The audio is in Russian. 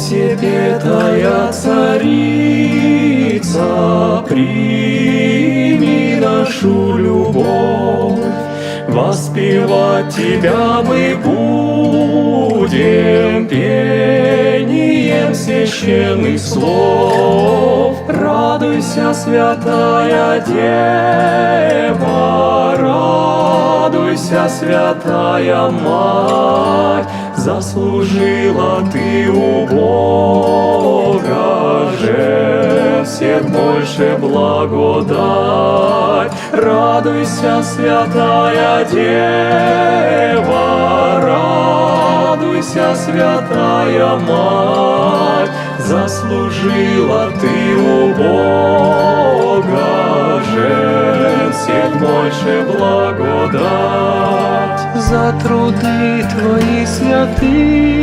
всепетая царица, прими нашу любовь, воспевать тебя мы будем пением священных слов. Радуйся, святая Дева, радуйся, святая Мать, заслужила ты у Бога же всех больше благодать. Радуйся, святая Дева, радуйся, святая Мать, заслужила ты у Бога же всех больше благодать. За труды твои святые